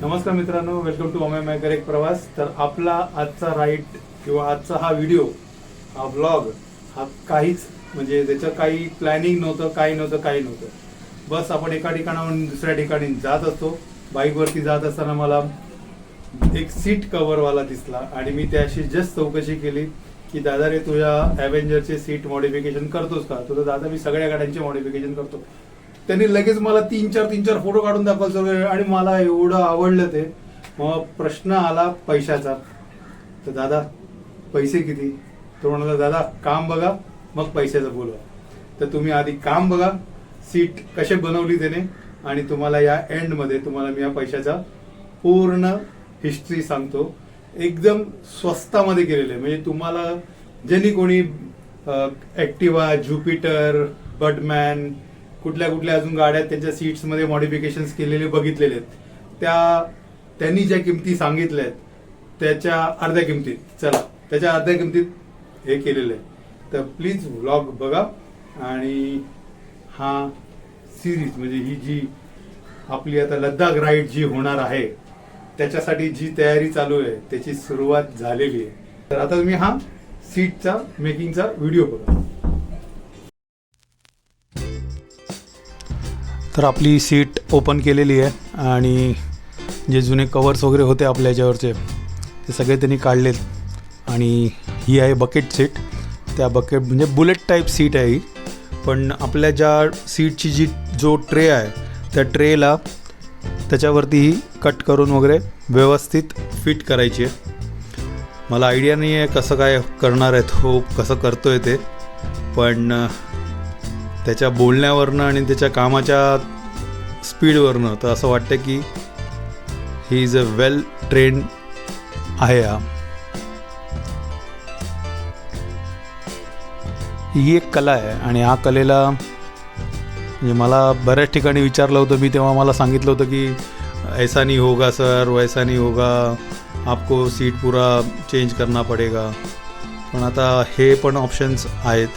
नमस्कार मित्रांनो welcome to Amey मॅकर एक प्रवास. तर आपला आजचा राईट किंवा आजचा हा व्हिडिओ हा ब्लॉग हा काहीच म्हणजे त्याचं काही प्लॅनिंग नव्हतं काही नव्हतं काही नव्हतं. बस आपण एका ठिकाणाहून दुसऱ्या ठिकाणी जात असतो. बाईकवरती जात असताना मला एक सीट कव्हरवाला दिसला आणि मी त्याशी जस्ट चौकशी केली की दादा रे तुझ्या ॲव्हेंजरचे सीट मॉडिफिकेशन करतोस का? तुझा दादा मी सगळ्या गाड्यांचे मॉडिफिकेशन करतो. त्यांनी लगेच मला तीन चार तीन चार फोटो काढून दाखवायला सगळे आणि मला एवढं आवडलं ते. मग प्रश्न आला पैशाचा. तर दादा पैसे किती? तो म्हणाला दादा काम बघा मग पैशाचं बोलवा. तर तुम्ही आधी काम बघा सीट कसे बनवली त्याने आणि तुम्हाला या एंडमध्ये तुम्हाला मी या पैशाचा पूर्ण हिस्ट्री सांगतो. एकदम स्वस्तामध्ये केलेलं आहे. म्हणजे तुम्हाला ज्यांनी कोणी ॲक्टिवा ज्युपिटर बडमॅन कुठल्या कुठल्या अजून गाड्या त्यांच्या सीट्समध्ये मॉडिफिकेशन्स केलेले बघितलेले आहेत. त्या त्यांनी ज्या किमती सांगितल्या आहेत त्याच्या अर्ध्या किमतीत चला त्याच्या अर्ध्या किमतीत हे केलेलं आहे तर प्लीज व्लॉग बघा आणि हा सिरीज म्हणजे ही जी आपली आता लद्दाख राईड जी होणार आहे त्याच्यासाठी जी तयारी चालू आहे त्याची सुरुवात झालेली आहे. तर आता तुम्ही हा सीटचा मेकिंगचा व्हिडिओ बघा. तर आपली सीट ओपन केलेली आहे आणि जे जुने कवर्स वगैरे होते आपल्या याच्यावरचे ते सगळे त्यांनी काढलेत. आणि ही आहे बकेट सीट त्या बकेट म्हणजे बुलेट टाईप सीट आहे ही. पण आपल्या ज्या सीटची जी जो ट्रे आहे त्या ट्रेला त्याच्यावरती ही कट करून वगैरे व्यवस्थित फिट करायची आहे. मला आयडिया नाही आहे कसं काय करणार आहेत हो कसं करतो आहे ते. पण त्याच्या बोलण्यावरनं आणि त्याच्या कामाच्या स्पीडवरनं तर असं वाटतं की he is a well train आहे हा. ही एक कला आहे आणि हा कलेला म्हणजे मला बऱ्याच ठिकाणी विचारलं होतं मी तेव्हा मला सांगितलं होतं की ऐसा नहीं होगा सर वैसा नहीं होगा आपको सीट पूरा चेंज करना पडेगा. पण आता हे पण ऑप्शन्स आहेत.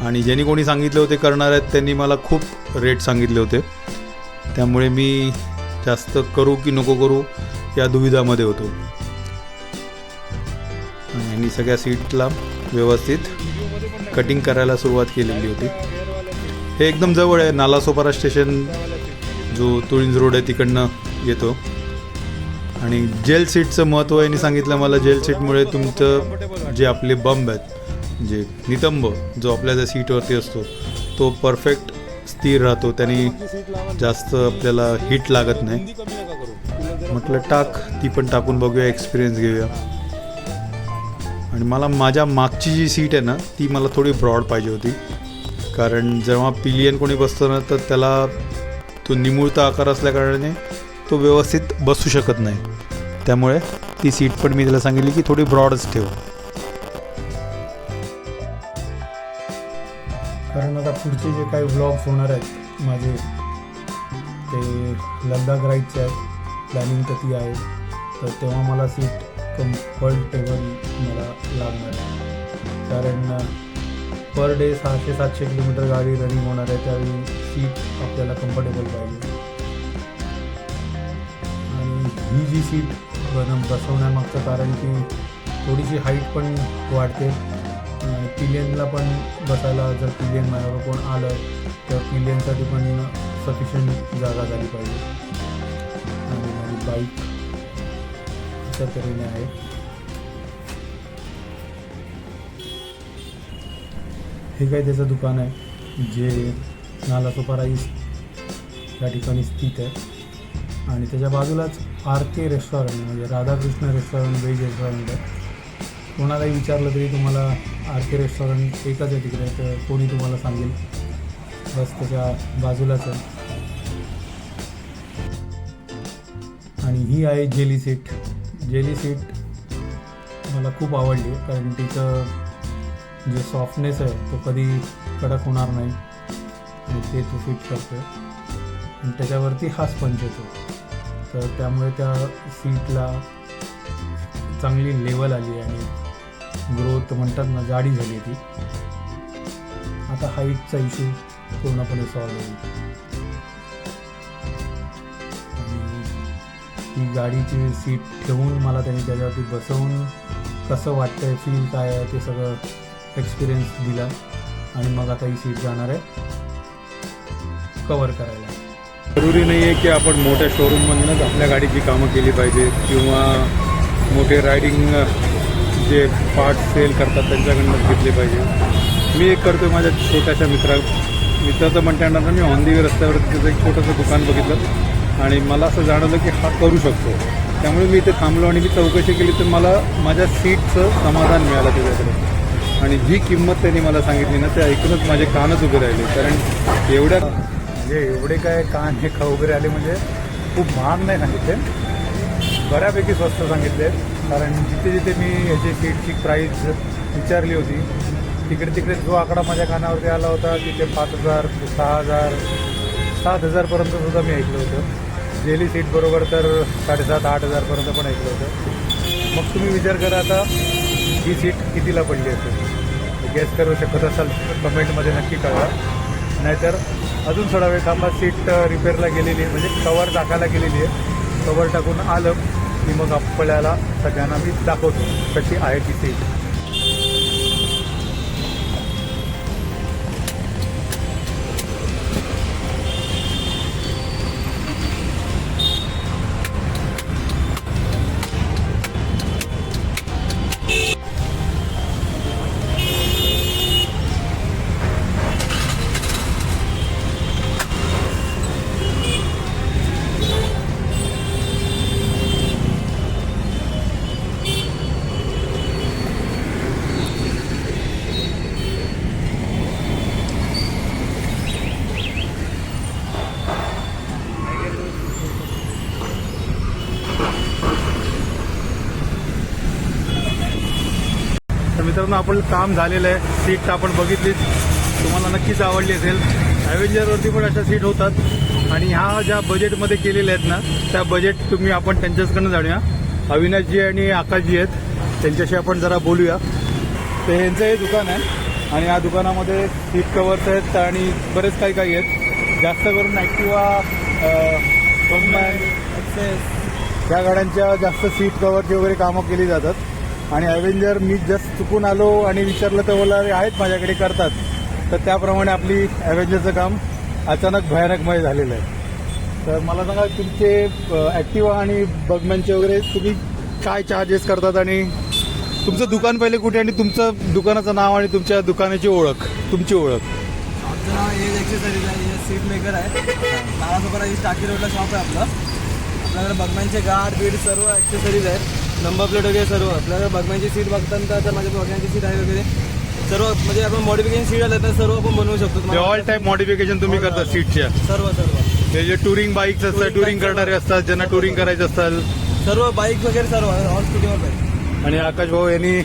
आणि ज्यांनी कोणी सांगितले होते करणार आहेत त्यांनी मला खूप रेट सांगितले होते. त्यामुळे मी जास्त करू की नको करू या दुविधामध्ये होतो. आणि यांनी सगळ्या सीटला व्यवस्थित कटिंग करायला सुरुवात केलेली होती. हे एकदम जवळ आहे नालासोपारा स्टेशन जो तुळिंज रोड आहे तिकडनं येतो. आणि जेल सीटचं महत्त्व यांनी सांगितलं मला जेल सीटमुळे तुमचं जे आपले बंब आहेत जे नितंब जो आपल्या त्या सीटवरती असतो तो परफेक्ट स्थिर राहतो. त्याने जास्त आपल्याला हिट लागत नाही. म्हटलं टाक ती पण टाकून बघूया एक्सपिरियन्स घेऊया. आणि मला माझ्या मागची जी सीट आहे ना ती मला थोडी ब्रॉड पाहिजे होती. कारण जेव्हा पिलियन कोणी बसतो ना तर त्याला तो निमुळता आकार असल्याकारणाने तो व्यवस्थित बसू शकत नाही. त्यामुळे ती सीट पण मी त्याला सांगितली की थोडी ब्रॉडच ठेव. कारण आता पुढचे जे काही व्लॉग्स होणार आहेत माझे ते लद्दाख राईडचे आहेत प्लॅनिंग तर ती आहे तर तेव्हा मला सीट कम्फर्टेबल मला लागणार आहे. कारण पर डे सहाशे सातशे किलोमीटर गाडी रनिंग होणार आहे त्यावेळी सीट आपल्याला कम्फर्टेबल पाहिजे. आणि ही जी सीट बन बसवण्यामागचं कारण की थोडीशी हाईट पण वाढते. पिलियनला पण बसायला जर पिलियन माझ्यावर कोण आलं तर पिलियनसाठी पण सफिशियंट जागा झाली पाहिजे. आणि माझी बाईक अशा तऱ्हेने आहे. हे काय त्याचं दुकान आहे जे नालासोपारा ईस्ट या ठिकाणी स्थित आहे. आणि त्याच्या बाजूलाच आर के रेस्टॉरंट म्हणजे राधाकृष्ण रेस्टॉरंट व्हेज रेस्टॉरंट आहे. कोणालाही विचारलं तरी तुम्हाला आर के रेस्टॉरंट एकच आहे तिकडे तर कोणी तुम्हाला सांगेल. बस त्याच्या बाजूलाच आहे. आणि ही आहे जेली सीट. जेली सीट मला खूप आवडली कारण तिचं जे सॉफ्टनेस आहे तो कधी कडक होणार नाही. आणि ते तो फिट करतो आणि त्याच्यावरती हा स्पंज येतो. तर त्यामुळे त्या सीटला चांगली लेवल आली आणि ग्रोथ म्हणतात ना जाडी झाली ती आता हाईटचा इश्यू पूर्णपणे सॉल्व होईल. ती गाडीची सीट ठेवून मला त्यांनी त्याच्यावरती बसवून कसं वाटतंय फील काय आहे ते सगळं एक्सपिरियन्स दिला. आणि मग आता ही सीट जाणार आहे. कवर करायला. जरुरी नाही आहे की आपण मोठ्या शोरूममधूनच आपल्या गाडीची कामं केली पाहिजेत किंवा मोठे रायडिंग जे पार्ट सेल करतात त्यांच्याकडनं घेतले पाहिजे. मी एक करतो माझ्या छोट्याशा मित्रा मित्राचं म्हणता येणार मी ऑनदी रस्त्यावर तिथं एक छोटंसं दुकान बघितलं. आणि मला असं जाणवलं की हा करू शकतो. त्यामुळे मी इथे थांबलो आणि मी चौकशी केली तर मला माझ्या सीटचं समाधान मिळालं त्याच्याकडे. आणि जी किंमत त्यांनी मला सांगितली ना ते ऐकूनच माझे कानच उभे राहिले. कारण एवढ्या म्हणजे एवढे काय कान हे खा उभे आले म्हणजे खूप महाग नाही सांगितले. बऱ्यापैकी स्वस्त सांगितले. कारण जिथे जिथे मी याची सीटची प्राईस विचारली होती तिकडे तिकडे जो आकडा माझ्या कानावरती आला होता तिथे पाच हजार सहा हजार सात हजारपर्यंत सुद्धा मी ऐकलं होतं. डेली सीट बरोबर तर साडेसात आठ हजारपर्यंत पण ऐकलं होतं. मग तुम्ही विचार करा आता ही सीट कितीला पडली असेल? गॅस करू शकत असाल तर कमेंटमध्ये नक्की कळवा. नाहीतर अजून थोडा वेळ थांबा सीट रिपेअरला गेलेली आहे म्हणजे कवर टाकायला गेलेली आहे. कवर टाकून आलं. की मग आपल्याला सगळ्यांना मी दाखवतो कशी आहे तिथे मित्रांनो आपण काम झालेलं आहे. सीट आपण बघितलीच. तुम्हाला नक्कीच आवडली असेल. ॲव्हेंजरवरती पण अशा सीट होतात. आणि ह्या ज्या बजेटमध्ये केलेल्या आहेत ना त्या बजेट तुम्ही आपण त्यांच्याचकडनं जाणूया. अविनाशजी आणि आकाशजी आहेत. त्यांच्याशी आपण जरा बोलूया. तर यांचं हे दुकान आहे. आणि या दुकानामध्ये सीट कवर्स आहेत आणि बरेच काही काही आहेत. जास्त करून ॲक्टिवा एक्सेस या गाड्यांच्या जास्त सीट कवरची वगैरे कामं केली जातात. आणि ॲव्हेंजर मी जस्ट चुकून आलो आणि विचारलं तर बोला आहेत माझ्याकडे करतात. तर त्याप्रमाणे आपली ॲव्हेंजरचं काम अचानक भयानकमय झालेलं आहे. तर मला सांगा तुमचे ॲक्टिवा आणि बगमॅनचे वगैरे तुम्ही काय चार्जेस करतात आणि तुमचं दुकान पहिले कुठे आणि तुमचं दुकानाचं नाव आणि तुमच्या दुकानाची ओळख तुमची ओळख? आमचं नाव एज एक्सेसरीज आहे हे सीट मेकर आहे. नालासोबत ही टाकी रोडला शॉप आहे आपलं. आपल्याकडे बगमॅनचे गार्ड बीड सर्व ॲक्सेसरीज आहेत. नंबर प्लेट वगैरे सर्व. आपल्याकडे बगमॅनची सीट बघताना तर माझ्या बगमॅनची सीट आहे वगैरे. सर्व म्हणजे आपण मॉडिफिकेशन सीट आलं तर सर्व आपण बनवू शकतो. ऑल टाईप मॉडिफिकेशन तुम्ही करता सीटच्या सर्व सर्व. हे जे टुरिंग बाईक्स असतात टुरिंग करणारे असतात ज्यांना टुरिंग करायचं असतात सर्व बाईक वगैरे सर्व ऑल स्कूटीवर आणि आकाश भाऊ यांनी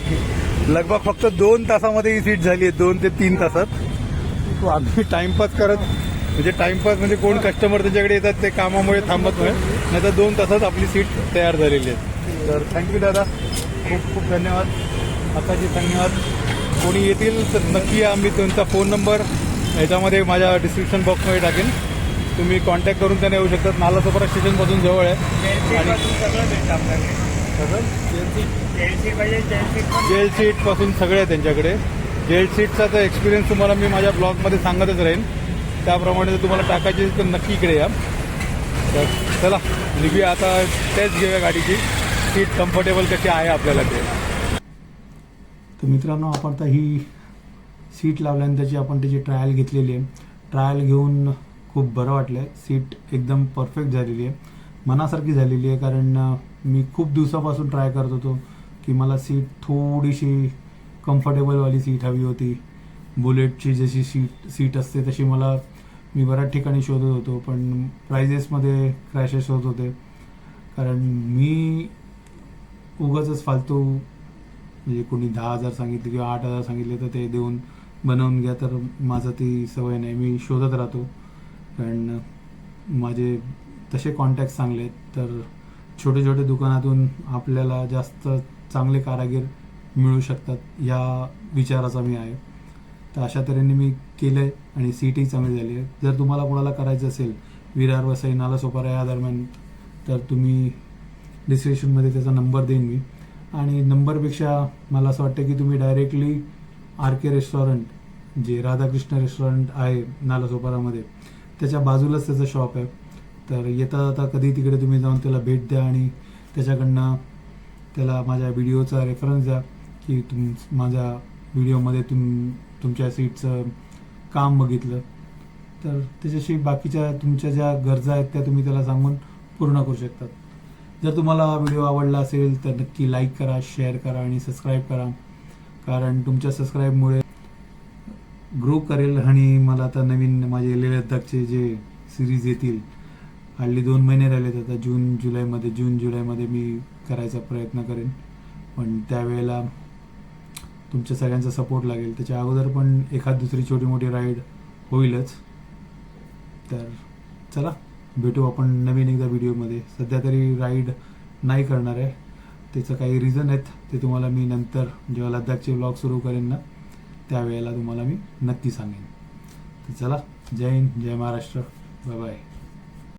लगभग फक्त दोन तासामध्ये ही सीट झाली आहे दोन ते तीन तासात. आम्ही टाइमपास करत म्हणजे टाइमपास म्हणजे कोण कस्टमर त्यांच्याकडे येतात ते कामामुळे थांबत नाही. नाही तर दोन तासात आपली सीट तयार झालेली आहे. तर थँक्यू दादा. खूप खूप धन्यवाद. आकाशजी धन्यवाद. कोणी येतील तर नक्की या मी त्यांचा फोन नंबर ह्याच्यामध्ये माझ्या डिस्क्रिप्शन बॉक्समध्ये टाकेन. तुम्ही कॉन्टॅक्ट करून त्यांना येऊ शकतात. नालासोपारा स्टेशनपासून जवळ आहे. आणि जेल सीटपासून सगळे आहे त्यांच्याकडे. जेल सीटचा तर एक्सपिरियन्स तुम्हाला मी माझ्या ब्लॉगमध्ये सांगतच राहीन. त्याप्रमाणे जर तुम्हाला टाकायची तर नक्की इकडे या. तर चला निघूया आता. टेस्ट घेऊया गाडीची. सीट कम्फर्टेबल कशी आहे आपल्याला ते? तर मित्रांनो आपण आता ही सीट लावल्यानंतरची त्याची आपण त्याची ट्रायल घेतलेली आहे. ट्रायल घेऊन खूप बरं वाटलं आहे सीट एकदम परफेक्ट झालेली आहे. मनासारखी झालेली आहे कारण मी खूप दिवसापासून ट्राय करत होतो की मला सीट थोडीशी कम्फर्टेबलवाली सीट हवी होती. बुलेटची जशी सीट सीट असते तशी मला मी बऱ्याच ठिकाणी शोधत होतो पण प्रायझेसमध्ये क्रॅशेस होत होते. कारण मी उगाच फालतू म्हणजे कोणी दहा हजार सांगितले किंवा आठ हजार सांगितले तर ते देऊन बनवून घ्या तर माझं ती सवय नाही. मी शोधत राहतो. कारण माझे तसे कॉन्टॅक्ट चांगले आहेत. तर छोटे छोटे दुकानातून आपल्याला जास्त चांगले कारागीर मिळू शकतात या विचाराचा मी आहे. तर अशा तऱ्हेने मी केलं आहे आणि सीटही चांगली झाली आहे. जर तुम्हाला कोणाला करायचं असेल विरार वसई सैनाला सोपारा या दरम्यान तर तुम्ही डिस्क्रिप्शनमध्ये त्याचा नंबर देईन मी. आणि नंबरपेक्षा मला असं वाटतं की तुम्ही डायरेक्टली आर के रेस्टॉरंट जे राधाकृष्ण रेस्टॉरंट आहे नालासोपारामध्ये त्याच्या बाजूलाच त्याचं शॉप आहे. तर येता जाता कधी तिकडे तुम्ही जाऊन त्याला भेट द्या आणि त्याच्याकडनं त्याला माझ्या व्हिडिओचा रेफरन्स द्या की तुम माझ्या व्हिडिओमध्ये तुम तुमच्या सीटचं काम बघितलं. तर त्याच्याशी बाकीच्या तुमच्या ज्या गरजा आहेत त्या तुम्ही त्याला सांगून पूर्ण करू शकतात. जर तुम्हाला हा व्हिडिओ आवडला असेल तर नक्की लाईक करा शेअर करा आणि सबस्क्राईब करा. कारण तुमच्या सबस्क्राईबमुळे ग्रो करेल आणि मला आता नवीन माझे लेह लद्दाखचे जे सिरीज येतील हल्ली दोन महिने राहिलेत आता जून जुलैमध्ये जून जुलैमध्ये मी करायचा प्रयत्न करेन. पण त्यावेळेला तुमच्या सगळ्यांचा सपोर्ट लागेल. त्याच्या अगोदर पण एखाद दुसरी छोटी मोठी राईड होईलच. तर चला. भेटू आपण नवीन एकदा व्हिडिओमध्ये. सध्या तरी राईड नाही करणार आहे. त्याचं काही रिझन आहेत ते तुम्हाला मी नंतर जेव्हा लद्दाखचे ब्लॉग सुरू करेन ना त्यावेळेला तुम्हाला मी नक्की सांगेन. तर चला जय हिंद जय महाराष्ट्र. Bye bye